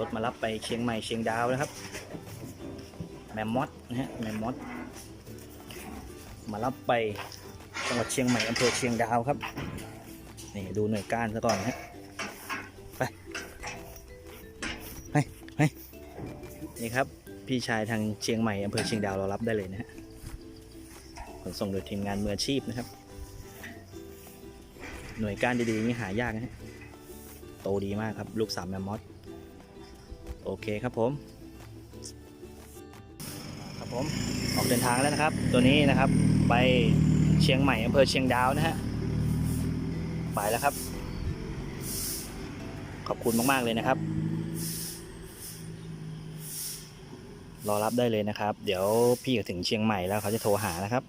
รถมารับไปเชียงใหม่เชียงดาวนะครับแมมมอสนะฮะแมมมอสมารับไปจังหวัดเชียงใหม่อำเภอเชียงดาวครับนี่ดูหน่วยก้านซะก่อนนะฮะไปไปไปนี่ครับพี่ชายทางเชียงใหม่อำเภอเชียงดาวเรารับได้เลยนะฮะขนส่งโดยทีมงานมืออาชีพนะครับ หน่วยก้านดีๆนี่หายากนะฮะโตดีมากครับ ลูกสามแมมมอส โอเคครับผม ครับผม ออกเดินทางแล้วนะครับ ตัวนี้นะครับ ไปเชียงใหม่อำเภอเชียงดาวนะฮะ ไปแล้วครับ ขอบคุณมากๆเลยนะครับ รอรับได้เลยนะครับ เดี๋ยวพี่ถึงเชียงใหม่แล้วเขาจะโทรหานะครับ